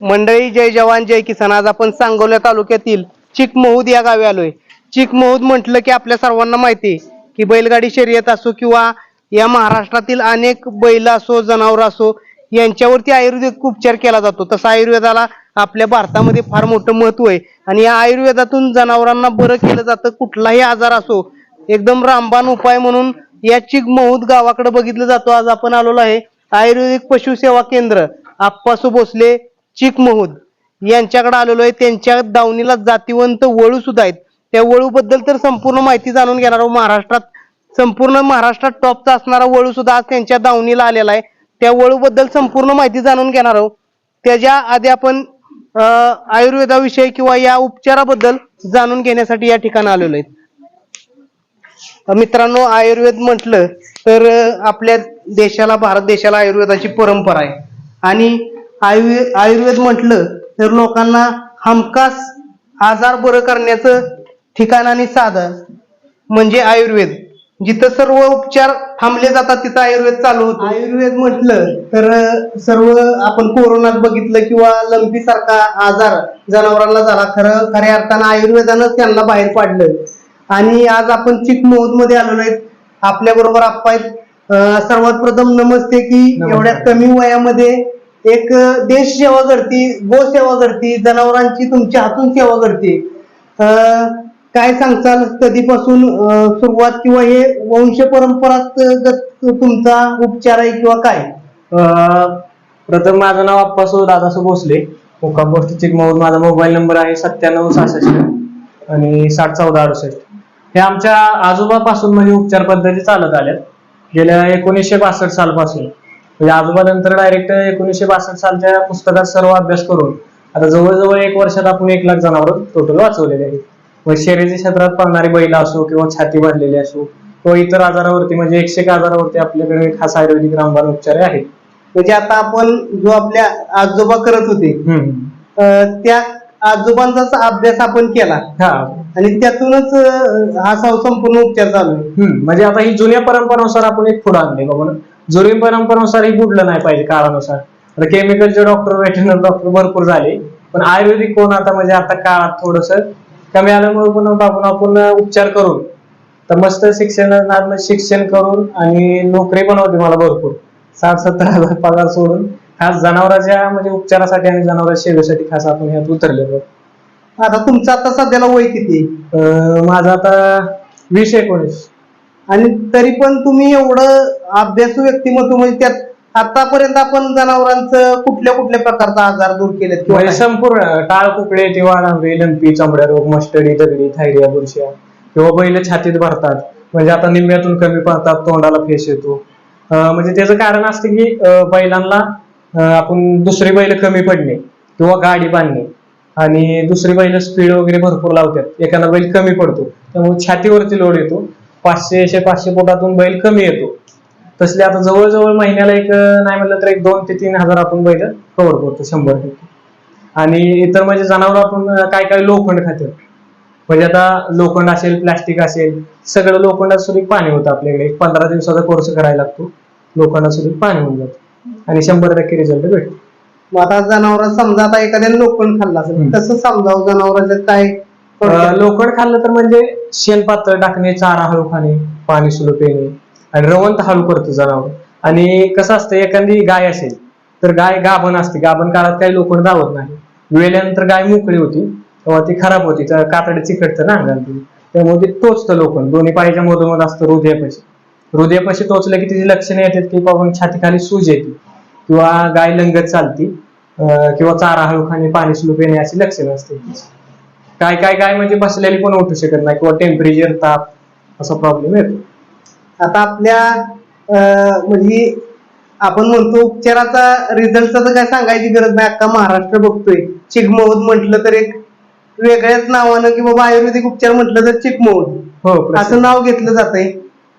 मंडळी जय जवान जय किसान. आज आपण सांगोला तालुक्यातील चिकमहूद या गावी आलोय. चिकमहूद म्हटलं की आपल्या सर्वांना माहिती आहे की बैलगाडी शर्यत असो किंवा या महाराष्ट्रातील अनेक बैल असो जनावर असो यांच्यावरती आयुर्वेदिक उपचार केला जातो. तसं आयुर्वेदाला आपल्या भारतामध्ये फार मोठं महत्त्व आहे. आणि या आयुर्वेदातून जनावरांना बरं केलं जातं कुठलाही आजार असो एकदम रामबाण उपाय म्हणून या चिकमहूद गावाकडे बघितलं जातो. आज आपण आलेलो आहे आयुर्वेदिक पशुसेवा केंद्र. आप्पासू भोसले चिकमहूद यांच्याकडे आलेलो आहे. त्यांच्या दावणीला जातीवंत वळू सुद्धा आहेत. त्या वळू बद्दल तर संपूर्ण माहिती जाणून घेणार आहोत. महाराष्ट्रात संपूर्ण महाराष्ट्रात टॉपचा असणारा वळू सुद्धा आज त्यांच्या दावणीला आलेला आहे. त्या वळू बद्दल संपूर्ण माहिती जाणून घेणार आहोत. त्याच्या आधी आपण आयुर्वेदाविषयी किंवा या उपचाराबद्दल जाणून घेण्यासाठी या ठिकाणी आलेलो आहे मित्रांनो आयुर्वेद म्हटलं तर आपल्या देशाला भारत देशाला आयुर्वेदाची परंपरा आहे. आणि आयुर्वेद आयुर्वेद म्हटलं तर लोकांना हमखास आजार बरं करण्याचं ठिकाण आणि साधन म्हणजे आयुर्वेद. जिथं सर्व उपचार थांबले जातात तिथं आयुर्वेद चालू होतो. आयुर्वेद म्हटलं तर सर्व आपण कोरोनात बघितलं किंवा लंपी सारखा आजार जनावरांना झाला खरं खऱ्या अर्थानं आयुर्वेदानंच त्यांना बाहेर पाडलं. आणि आज आपण चिकमोहदमध्ये आलेलो आहेत. आपल्या बरोबर अं, सर्वात प्रथम नमस्ते की. एवढ्या कमी वयामध्ये एक देश सेवा करते गो सेवा करते जनावरांची तुमच्या हातून सेवा करते. काय सांगताल? कधीपासून सुरुवात किंवा हे वंश परंपरात तुमचा उपचार आहे किंवा काय? अं, प्रथम माझं नाव अप्पासो दादासो भोसले. मुक्काम पोस्ट चिकमाऊर माझा मोबाईल नंबर आहे सत्त्याण्णव सहासष्ट आणि साठ चौदा अडुसष्ट. हे आमच्या आजोबापासून म्हणजे उपचार पद्धती चालत आल्यात. गेल्या एकोणीसशे बासष्ट सालपासून. म्हणजे आजोबानंतर डायरेक्ट एकोणीसशे बासष्ट सालच्या पुस्तकात सर्व अभ्यास करून आता जवळजवळ एक वर्षात आपण एक लाख जनावर टोटल वाचवलेले आहेत. मग शर्यती क्षेत्रात पळणारी बैल असो किंवा छाती भरलेली असो किंवा इतर आजारावरती म्हणजे एकशे एक आजारावरती आपल्याकडे खास आयुर्वेदिक रामबाण उपचार आहेत. म्हणजे आता आपण जो आपल्या आजोबा करत होते त्या आजोबांचाच अभ्यास आपण केला. हा. आणि त्यातूनच हा संपूर्ण उपचार चालू. म्हणजे आता ही जुन्या परंपरेनुसार आपण एक पुढे आणले बाबा जुन्या परंपरेनुसार ही बुडलं नाही पाहिजे काळानुसार. आता केमिकलचे डॉक्टर वेटरनरी डॉक्टर भरपूर झाले. पण आयुर्वेदिक कोण आता म्हणजे आता काळात थोडस कमी आल्यामुळे पण आपण आपण उपचार करून तर मस्त शिक्षण शिक्षण करून आणि नोकरी पण होती मला भरपूर. साठ सत्तर हजार पगार सोडून. खास जनावरांच्या म्हणजे उपचारासाठी आणि जनावरांच्या सेवेसाठी खास आपण ह्यात उतरलेलो. आता तुमचं आता सध्याला वय किती? माझं आता वीस एकोणीस. आणि तरी पण तुम्ही एवढं अभ्यासू व्यक्तिमत्व म्हणजे त्यात आतापर्यंत आपण जनावरांचं कुठल्या कुठल्या प्रकारचा आजार दूर केलेत किंवा म्हणजे? संपूर्ण टाळ कुकडे किंवा डांबरी लंपी चांबड्या रोग मस्टडी दगडी थायरिया बुरशिया किंवा बैल छातीत भरतात. म्हणजे आता निम्म्यातून कमी पडतात तोंडाला फेस येतो. अं, म्हणजे त्याचं कारण असतं की अं, बैलांना अं, आपण दुसरी बैल कमी पडणे किंवा गाडी बांधणे. आणि दुसरी बैल स्पीड वगैरे भरपूर लावतात. एखादा बैल कमी पडतो. त्यामुळे छातीवरती लोड येतो. पाचशे पाचशे फुटातून बैल कमी येतो. तसले आता जवळजवळ महिन्याला एक नाही म्हणलं तर एक दोन ते तीन हजार आपण बैल कव्हर करतो शंभर टक्के. आणि इतर म्हणजे जनावर आपण काय काय लोखंड खातो. म्हणजे आता लोखंड असेल प्लास्टिक असेल सगळं लोखंडात सुद्धा पाणी होतं आपल्याकडे. एक पंधरा दिवसाचा कोर्स करायला लागतो. लोखंडात सुद्धा पाणी होऊन जातं. आणि शंभर टक्के रिझल्ट भेटतो. मग आता जनावर समजा आता एखाद्याने लोखंड खाल्ला असेल. कसं समजावं जनावरांचं? काय अं, लोखंड खाल्लं तर म्हणजे शेण पातळ टाकणे चारा हळू खाणे पाणी सुलू पिणे आणि रवंत हळू करतो जनावर. आणि कसं असतं एखादी गाय असेल तर गाय गाभण असते. गाभण काळात काही लोखंड दावत नाही. वेळल्यानंतर गाय मोकळी होती तेव्हा ती खराब होती. तर कातडी चिकटतं ना अंगात त्यामुळे ते टोचतं लोखंड. दोन्ही पायाच्या मधोमध असतं हृदयापाशी. हृदयापाशी टोचलं की तिची लक्षणे येतात की बाबा छातीखाली सूज येते. किंवा गाय लंगत चालती अं, किंवा चारा हळू खाणे पाणी सुलू पिणे अशी लक्षणं असते काय काय काय म्हणजे बसलेली पण उठू शकत नाही किंवा टेम्परेचर ताप असा प्रॉब्लेम येतो. आता आपल्या अं, म्हणजे आपण म्हणतो उपचाराचा रिझल्टचा तर काय सांगायची गरज नाही. अख्खा महाराष्ट्र बघतोय. चिकमोहद म्हटलं तर एक वेगळ्याच नावानं की बाबा आयुर्वेदिक उपचार म्हटलं तर चिकमोहद हो असं प्रश्न. नाव घेतलं जातंय.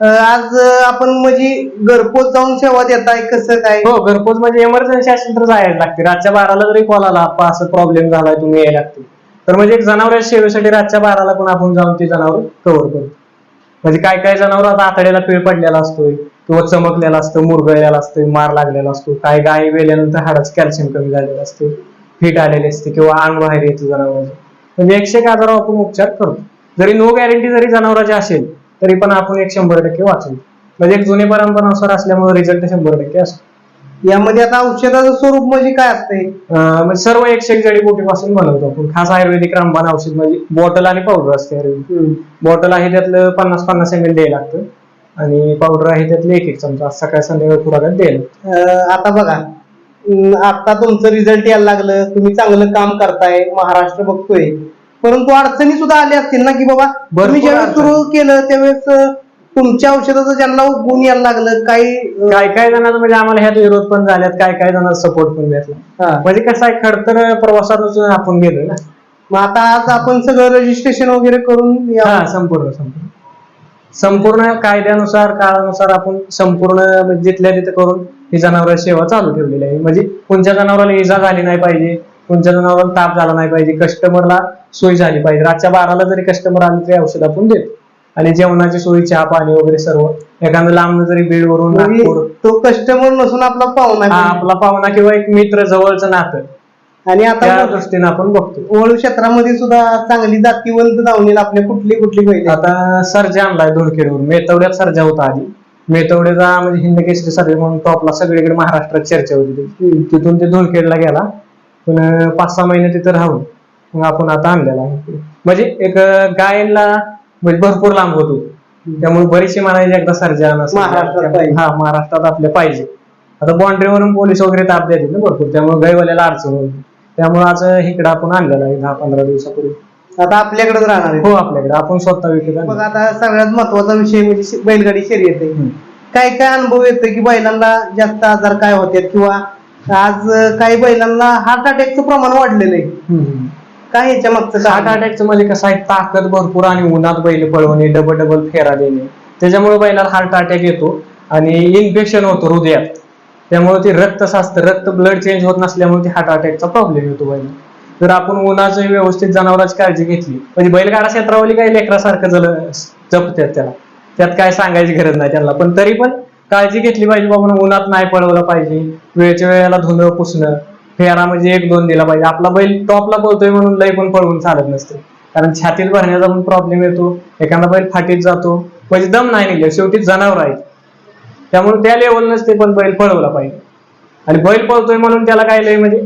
अं, आज अं, आपण म्हणजे घरपोच जाऊन सेवा देताय कसं काय? हो घरपोच म्हणजे इमर्जन्सी असेल तर जायला लागते. रातच्या बाराला जरी कॉल आला "आप्पा, असं प्रॉब्लेम झालाय तुम्ही यायला लागते. तर म्हणजे एक जनावर सेवेसाठी रातच्या बाराला पण आपण जाऊन ते जनावर कव्हर करतो म्हणजे काय काय जनावर आता आतड्याला पिळ पडलेला असतोय किंवा चमकलेला असतो मुरगळलेला असतोय मार लागलेला असतो काय गाय वेल्यानंतर हाडाचं कॅल्शियम कमी झालेलं असते फिट आलेली असते किंवा अंग बाहेर येतं जनावरांचं. म्हणजे एकशे एक आजारावर आपण उपचार करतो जरी नो गॅरंटी जरी जनावराची असेल तरी पण आपण एक शंभर टक्के वाचू म्हणजे एक जुने परंपरानुसार असल्यामुळे रिझल्ट शंभर टक्के असतो. यामध्ये आता औषधाचं स्वरूप म्हणजे काय असतंय? अं, म्हणजे सर्व एकशे एक जडीबुटीपासून बनवतो आपण. खास आयुर्वेदिक रामबाण औषध म्हणजे बॉटल आणि पावडर असते आयुर्वेदिक. बॉटल आहे त्यातलं पन्नास पन्नास एम एल द्यायला लागतं. आणि पावडर आहे त्यातलं एक एक चमचा. सकाळ संध्याकाळ खुराकात द्यायला अं, आता बघा. अं, आता तुमचं रिझल्ट यायला लागलं. तुम्ही चांगलं काम करताय. महाराष्ट्र बघतोय. परंतु अडचणी सुद्धा आल्या असतील ना की बाबा तुम्ही भरपूर ज्यावेळेस अडचणी. सुरू केलं त्यावेळेस अं, तुमच्या औषधाचं ज्यांना गुण यायला लागलं काही काय काय जणांना म्हणजे आम्हाला ह्यात विरोध पण झाल्यात काय काय जणांना सपोर्ट पण भेटला. म्हणजे कसं आहे खडतर प्रवासातच आपण गेलो ना. मग आता आज आपण सगळं रजिस्ट्रेशन वगैरे करून या- हा संपूर्ण संपूर्ण. संपूर्ण कायद्यानुसार काळानुसार आपण संपूर्ण म्हणजे जिथल्या तिथे करून ही जनावर सेवा चालू ठेवलेली आहे. म्हणजे कोणत्या जनावराला इजा झाली नाही पाहिजे कोणत्या जनावराला ताप झाला नाही पाहिजे कस्टमरला सोय झाली पाहिजे. रातच्या बाराला जरी कस्टमर आले तरी औषध आपण देतो. आणि जेवणाची सोय चहा पाणी वगैरे सर्व. एखादं लांब जरी बीडवरून म्हणजे नागपूर. तो कस्टमर नसून आपला पाहुणा हा. आपला पाहुणा किंवा एक मित्र जवळचं नातं. आणि त्या आता दृष्टीने आपण बघतो. वळू क्षेत्रामध्ये सुद्धा चांगली जातीवंत धावणीला आपल्या कुठली कुठली बैल आहेत? आता सर्जा आणलाय दोनखेडवरून मेतवड्यात सर्जा होता आधी. मेतवड्याचा म्हणजे हिंद केसरी सर्जा म्हणून टॉपला सगळीकडे महाराष्ट्रात चर्चा होती त्याची. हम्म. तिथून ते दोनखेडला गेला. पण पाच सहा महिने तिथे राहून. मग आपण आता आणलेला आहे. म्हणजे एक अं, गायनला म्हणजे भरपूर लांब होतो त्यामुळे बरेचसे म्हणायचे एकदा सर्जा आणा, सर्जा आणा. महाराष्ट्रात पाहिजे. हा महाराष्ट्रात आपले पाहिजे आता बाउंड्रीवरून पोलीस वगैरे ताप देतात ना भरपूर त्यामुळे गैवाल्याला अडचण होती त्यामुळे आज इकडे आपण आणलेला आहे दहा पंधरा दिवसापूर्वी आता आपल्याकडेच राहणार आहे हो आपल्याकडे आपण स्वतः विकत. बघ आता सगळ्यात महत्त्वाचा विषय म्हणजे बैलगाडी शर्यत आहे. काय काय अनुभव येतो की बैलांना जास्त आजार काय होतात किंवा आज काही बैलांना हार्ट अटॅकचं प्रमाण वाढलेलं आहे. काय याच्या मागचं हार्ट कारण? अटॅकचं म्हणजे कसं आहे ताकद भरपूर आणि उन्हात बैल पळवणे डबल डबल फेरा देणे. त्याच्यामुळे बैलाला हार्ट अटॅक येतो आणि इन्फेक्शन होतं हृदयात. त्यामुळे ते रक्त साचतं रक्त ब्लड चेंज होत नसल्यामुळे ते हार्ट अटॅकचा प्रॉब्लेम येतो बैल जर आपण उन्हाचं व्यवस्थित जनावरांची काळजी घेतली म्हणजे बैलगाडा क्षेत्रावली काही लेकरासारखं जल जपतात त्याला त्यात काय सांगायची गरज नाही त्यांना. पण तरी पण काळजी घेतली पाहिजे बाबा उन्हात नाही पळवलं पाहिजे. वेळच्या वेळेला धुणं पुसणं फेरा म्हणजे एक दोन दिला पाहिजे. आपला बैल टॉपला पळतोय म्हणून लय पण पळवून चालत नसते. कारण छातीत भरण्याचा पण प्रॉब्लेम येतो. एखादा बैल फाटीत जातो. म्हणजे दम नाही निघले शेवटी जनावर आहे त्यामुळे त्या लेवल नसते पण बैल पळवला पाहिजे. आणि बैल पळतोय म्हणून त्याला काय लय म्हणजे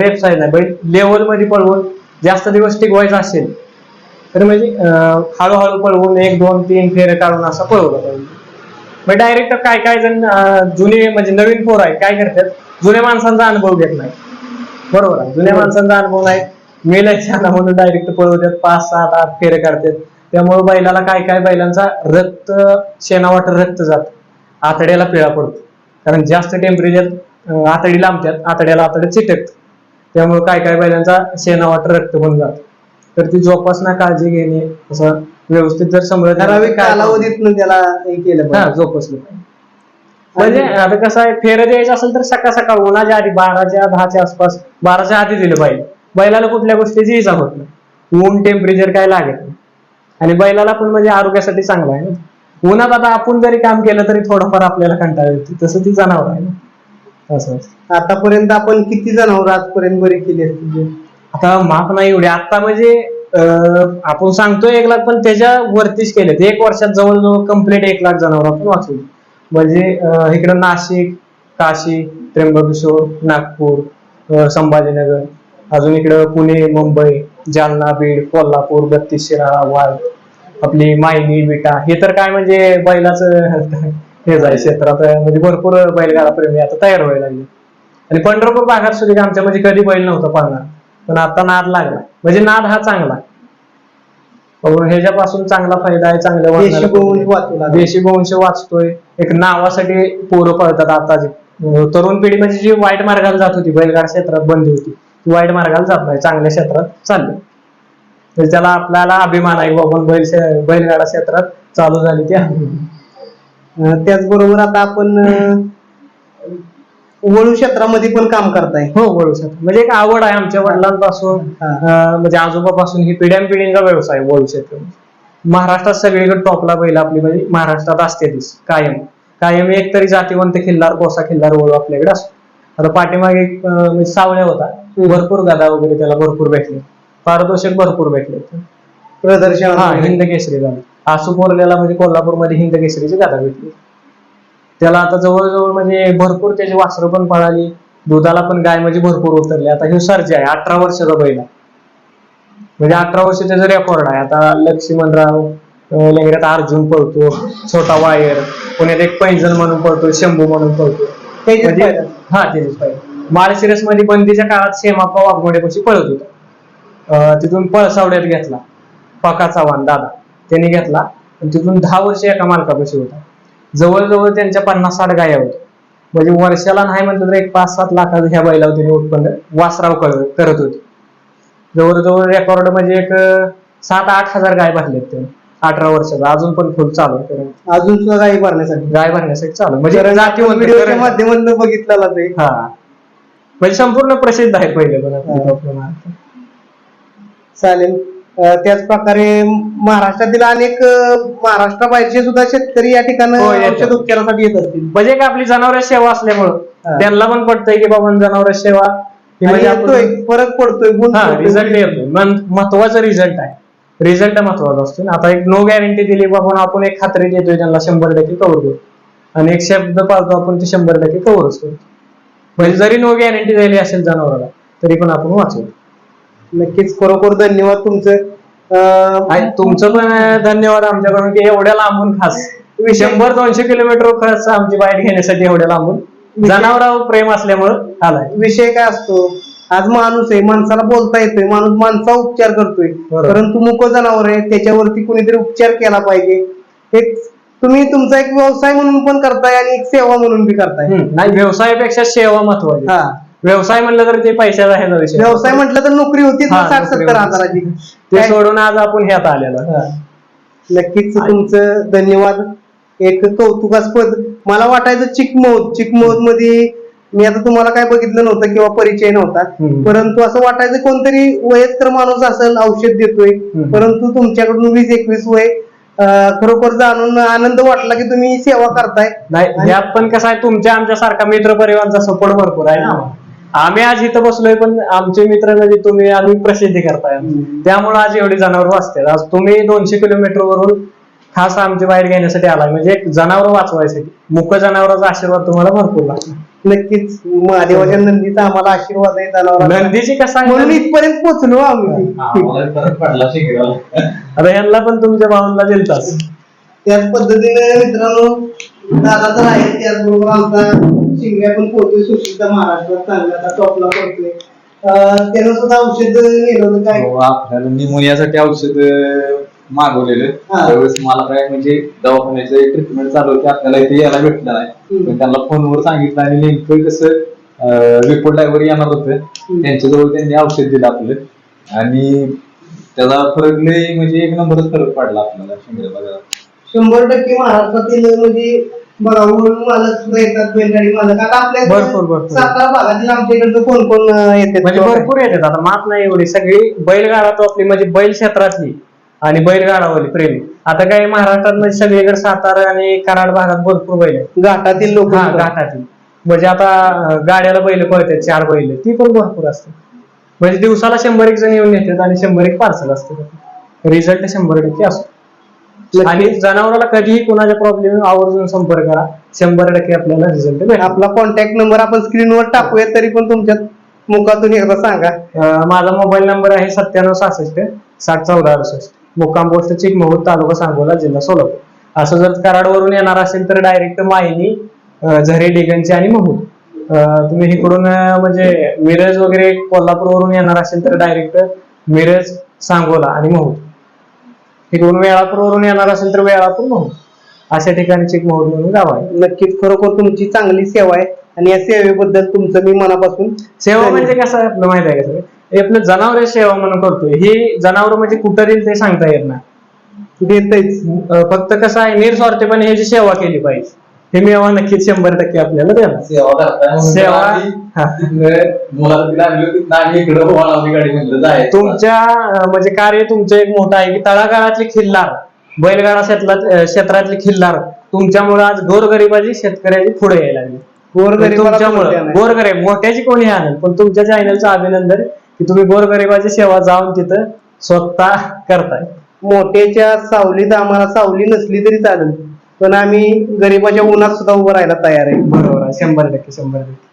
रेप साईज नाही बैल लेवलमध्ये पळवून जास्त दिवस टिकवायचा असेल तर म्हणजे हळूहळू पळवून एक दोन तीन फेरे काढून असं पळवलं पाहिजे. मग डायरेक्ट काय काय जण जुने म्हणजे नवीन पोर आहेत काय करतात? जुन्या माणसांचा अनुभव घेत नाही बरोबर आहे. जुन्या माणसांचा अनुभव नाही. मेला छान म्हणून डायरेक्ट पळवतात पाच सात आठ फेरे काढतात. त्यामुळे बैलाला काय काय बैलांचा रक्त शेणावाट रक्त जात. आतड्याला पिळा पडतो. कारण जास्त टेम्परेचर आतडी लांबतात आतड्याला आतडे चिटकत. त्यामुळे काय काय बैलांचा शेणावाट रक्त पण जात. तर ती जोपासना काळजी घेणे असं व्यवस्थित जर समजत ठराविक कालावधीतनं त्याला हे केलं हा पाहिजे. जोपासलं पाहिजे. म्हणजे आता कसं आहे फेरं द्यायचं असेल तर सकाळ सकाळ उन्हाच्या आधी बाराच्या दहाच्या आसपास बाराच्या आधी दिलं पाहिजे. बैलाला कुठल्या गोष्टीची इजा होत नाही. ऊन टेम्परेचर काय लागत नाही. आणि बैलाला पण म्हणजे आरोग्यासाठी चांगलं आहे ना. उन्हात आता आपण जरी काम केलं तरी थोडंफार आपल्याला कंटाळा येतो. तसं ती जनावर आहे ना. असं. आतापर्यंत आपण किती जनावर आजपर्यंत बरी केली असतील? आता माफ नाही एवढे. आता म्हणजे आपण सांगतोय एक लाख पण त्याच्या वरतीच केले एक वर्षात जवळजवळ कंप्लीट एक लाख जनावर आपण वाचवली म्हणजे इकडं नाशिक काशी त्र्यंबकेश्वर नागपूर संभाजीनगर अजून इकडं पुणे मुंबई जालना बीड कोल्हापूर बत्तीस शिराळा वाळ आपली मायनी विटा. हे तर काय म्हणजे बैलाचं हे जाय क्षेत्रात म्हणजे भरपूर बैलगाडा प्रेमी आता तयार व्हायला लागले. आणि पंढरपूर भागात सुद्धा आमच्या म्हणजे कधी बैल नव्हता पाळणार. पण आता नाद लागला. म्हणजे नाद हा चांगला. ह्याच्यापासून चांगला फायदा आहे देशी वाचू लागले. देशी गोवंश वाचतोय. एक नावासाठी पोरं पळतात आता जे अं, तरुण पिढी म्हणजे जी वाईट मार्गाला जात होती बैलगाडा क्षेत्रात बंदी होती. ती वाईट मार्गाला जात नाही चांगल्या क्षेत्रात चालली. तर त्याला आपल्याला अभिमान आहे बाबा बैल बैलगाडा क्षेत्रात चालू झाली ती. अभिमान. अं, त्याचबरोबर आता आपण अं, वळू क्षेत्रामध्ये पण काम करताय. हो वळू शकतो म्हणजे एक आवड आहे आमच्या वडिलांपासून. अं, म्हणजे आजोबापासून ही पिढ्यानपिढींचा व्यवसाय आहे वळू क्षेत्र. महाराष्ट्रात सगळीकडे टॉपला बैल आपली म्हणजे महाराष्ट्रात असते तीच कायम. कायम एक तरी जातीवंत खिल्लार कोसा खिल्लार वळू आपल्याकडे असतो. आता पाठीमागे एक अं, म्हणजे सावळ्या होता. भरपूर गादा वगैरे त्याला भरपूर भेटले. पारितोषिक भरपूर भेटले. प्रदर्शन हा हिंद केसरी झाली. आसू पोरल्याला म्हणजे कोल्हापूरमध्ये हिंद केसरीची गादा भेटली. त्याला आता जवळजवळ म्हणजे भरपूर त्याची वासरं पण पळाली. दुधाला पण गाय म्हणजे भरपूर उतरली. आता हे सर्ज आहे अठरा वर्षाचा बैल आहे. म्हणजे अठरा वर्ष त्याचं रेकॉर्ड आहे आता लक्ष्मणराव लेंगऱ्यात अर्जुन पळतो छोटा वायर पुण्यात एक पैंजण म्हणून पळतो शंभू म्हणून पळतो. म्हणजे-. हा तेजस पाहिजे माळशिरसमध्ये बंदीच्या काळात शेमाप्पा वाघमोडेपाशी पळत होता. तिथून पळसावड्यात घेतला. पका चव्हाण दादा. त्यांनी घेतला. आणि तिथून दहा वर्ष एका मालकापाशी होता. जवळजवळ त्यांच्या पन्नास साठ गाया होत्या. म्हणजे वर्षाला नाही म्हटलं तर एक पाच सात लाखाचं ह्या बैलावर त्यांनी उत्पन्न वासराव कर- करत होते. जवळजवळ रेकॉर्ड म्हणजे एक सात आठ हजार गाय भरलेत त्यांनी. अठरा वर्षाचा अजून पण फुल चालू आहे अजून सुद्धा काही भरण्यासाठी? गाय भरण्यासाठी चालू. म्हणजे माध्यमातून बघितलेला ते. हा. म्हणजे संपूर्ण प्रसिद्ध आहे पहिले पण. चालेल. त्याच प्रकारे महाराष्ट्रातील अनेक महाराष्ट्राबाहेरचे सुद्धा शेतकरी या ठिकाणी हो, येतात. औषध उपचारासाठी येत असतील म्हणजे एक आपली जनावर सेवा असल्यामुळं हा. त्यांना पण पडतंय की बाबा जनावर सेवा ही आणि म्हणजे येतोय फरक पडतोय गुण हा पडतोय. रिझल्ट मन- महत्त्वाचा रिझल्ट आहे रिझल्ट महत्त्वाचा असतो ना. आता एक नो गॅरंटी दिली बाबा आपण एक खात्री देतोय त्यांना शंभर टक्के कव्हर करू आणि एक शब्द पाळतो आपण ते शंभर टक्के कव्हरच करतो म्हणजे जरी नो गॅरंटी दिली असेल जनावराला तरी पण आपण वाचवतो नक्कीच. खरोखर धन्यवाद तुमचं. आणि तुमचं पण धन्यवाद आमच्याकडून की एवढ्या लांबून खास. शंभर दोनशे किलोमीटर खर्च आमची बाईट घेण्यासाठी एवढ्या लांबून. जनावरावर प्रेम असल्यामुळं आलाय विषय काय असतो? आज माणूस आहे माणसाला बोलता येतोय माणूस माणसा उपचार करतोय. परंतु मुक जनावर आहे त्याच्यावरती कुणीतरी उपचार केला पाहिजे. एक तुम्ही तुमचा एक व्यवसाय म्हणून पण करताय आणि एक सेवा म्हणून बी करताय. नाही व्यवसायापेक्षा सेवा महत्वाची. हा. व्यवसाय म्हणलं तर ते पैशाचा ह्याचा विषय. व्यवसाय म्हटलं तर नोकरी होती हा, साठ नोकरी सत्तर होती. हजाराची. ते काय- सोडून आज आपण ह्यात आलेलो. नक्कीच तुमचं धन्यवाद. एक कौतुकास्पद मला वाटायचं चिकमौत चिकमौत मध्ये मी आता तुम्हाला काय बघितलं नव्हतं किंवा परिचय नव्हता. हम्म. परंतु असं वाटायचं कोणतरी वयस्कर माणूस असेल औषध देतोय. हम्म. परंतु तुमच्याकडून वीस एकवीस वय अं, खरोखर जाणून आनंद वाटला की तुम्ही सेवा करताय. नाही ह्यात पण कसं आहे तुमच्या आमच्या सारखा मित्र परिवाराचा सपोर्ट भरपूर आहे. ना आम्ही आज इथं बसलोय पण आमचे मित्र म्हणजे तुम्ही आम्ही प्रसिद्धी करताय. त्यामुळे आज एवढी जनावर वाचते आज तुम्ही दोनशे किलोमीटर वरून खास आमची बाहेर घेण्यासाठी आला म्हणजे एक जनावर वाचवायसाठी. मुक जनावरांचा आशीर्वाद तुम्हाला भरपूर लागतो. नक्कीच. महादेवाच्या नंदीचा आम्हाला आशीर्वाद आहे जनावरांचा. नंदीची कसा म्हणून इथपर्यंत पोहोचलो आम्ही. आता यांना पण तुमच्या भावांना दिलताच त्याच पद्धतीने मित्रांनो दादा तर आहे त्याचबरोबर आमचा शिंग्या पण पोहोचतोय सुशिक्षित महाराष्ट्रात चांगला आता टॉपला अं, त्यानं सुद्धा औषध नेलं होतं काय? हो, आपल्याला निमोनियासाठी औषध मागवलेलं. हा. त्यावेळेस मला काय म्हणजे दवाखान्याचं ट्रीटमेंट चालू होती आपल्याला इथे यायला भेटलं नाही. हम्म. पण त्यांना फोनवर सांगितलं आणि नेमकं कसं रिपोर्ट ड्रायव्हर येणार होतं. त्यांच्याजवळ त्यांनी औषध दिलं आपलं. आणि त्याचा फरक लय म्हणजे एक नंबरच फरक पडला आपल्याला शिंगरे बाजारात शंभर टक्के महाराष्ट्रातील म्हणजे बघा वळून मालक सुद्धा येतात बैलगाडी मालक. आता आपल्या इकडे भरपूर, भरपूर. सातारा भागातील आमच्या इकडचं कोण कोण अं, येतात म्हणजे भरपूर येतात. आता मात नाही एवढी. सगळी बैलगाडा तो आपली म्हणजे बैल क्षेत्रातली आणि बैलगाडावाली प्रेमी. आता काय महाराष्ट्रात म्हणजे सगळीकडे सातारा आणि कराड भागात भरपूर बैल आहेत. घाटातील लोक हा घाटातील. म्हणजे आता अं, गाड्याला बैल पळतात चार बैल ती पण भरपूर असते म्हणजे दिवसाला शंभर एक जण येऊन येतात आणि शंभर एक पार्सल असते. रिझल्ट शंभर टक्के असतो. आणि जनावराला कधीही कोणाच्या प्रॉब्लेम आवर्जून संपर्क करा. शंभर टक्के आपल्याला रिझल्ट भेटेल आपला कॉन्टॅक्ट नंबर आपण स्क्रीनवर टाकूया तरी पण तुमच्या मुखातून एकदा सांगा. अं, माझा मोबाईल नंबर आहे सत्त्याण्णव सहासष्ट साठ चौदा अडुसष्ट. मुक्काम पोस्ट चिकमहूर तालुका सांगोला जिल्हा सोलापूर. असं जर कराडवरून येणार असेल तर डायरेक्ट मायनी अं, झरे डिगनची आणि महूर अं, तुम्ही इकडून अं, म्हणजे मिरज वगैरे कोल्हापूरवरून येणार असेल तर डायरेक्ट मिरज सांगोला आणि महूर इकडून वेळापूरवरून येणार असेल तर वेळापूर महूर अशा ठिकाणी चिकमहूर म्हणून गाव आहे. नक्कीच. खरोखर तुमची चांगली सेवा आहे आणि या सेवेबद्दल तुमचं मी मनापासून सेवा म्हणजे कसं आहे आपलं माहीत आहे का? हे आपलं जनावर सेवा म्हणून करतोय. ही जनावर म्हणजे कुठं देईल ते सांगता येत नाही. देतच फक्त कसं आहे निरस्वार्थीपणे ह्याची सेवा केली पाहिजे. हे मी आव्हान नक्कीच शंभर टक्के आपल्याला देणार सेवा हा. मुलाला इकडं गाडी म्हणलं तुमच्या अं, म्हणजे कार्य तुमचं एक मोठं आहे की तळागाळातली खिल्लार बैलगाडा क्षेत्रात अं, क्षेत्रातली खिल्लार तुमच्यामुळे आज गोरगरिबाची शेतकऱ्याची पुढे यायला लागली. गोरगरिबाला तुमच्यामुळं समजते नाही. गोरगरीब मोठ्याची कोणी आणेल पण तुमच्या चॅनलचं अभिनंदन की तुम्ही गोरगरिबाची सेवा जाऊन तिथं स्वतः करताय. मोठ्याच्या सावलीत आम्हाला सावली नसली तरी चालेल. पण आम्ही गरिबाच्या उन्हात सुद्धा उभं राहायला तयार आहे. बरोबर आहे. शंभर टक्के शंभर टक्के.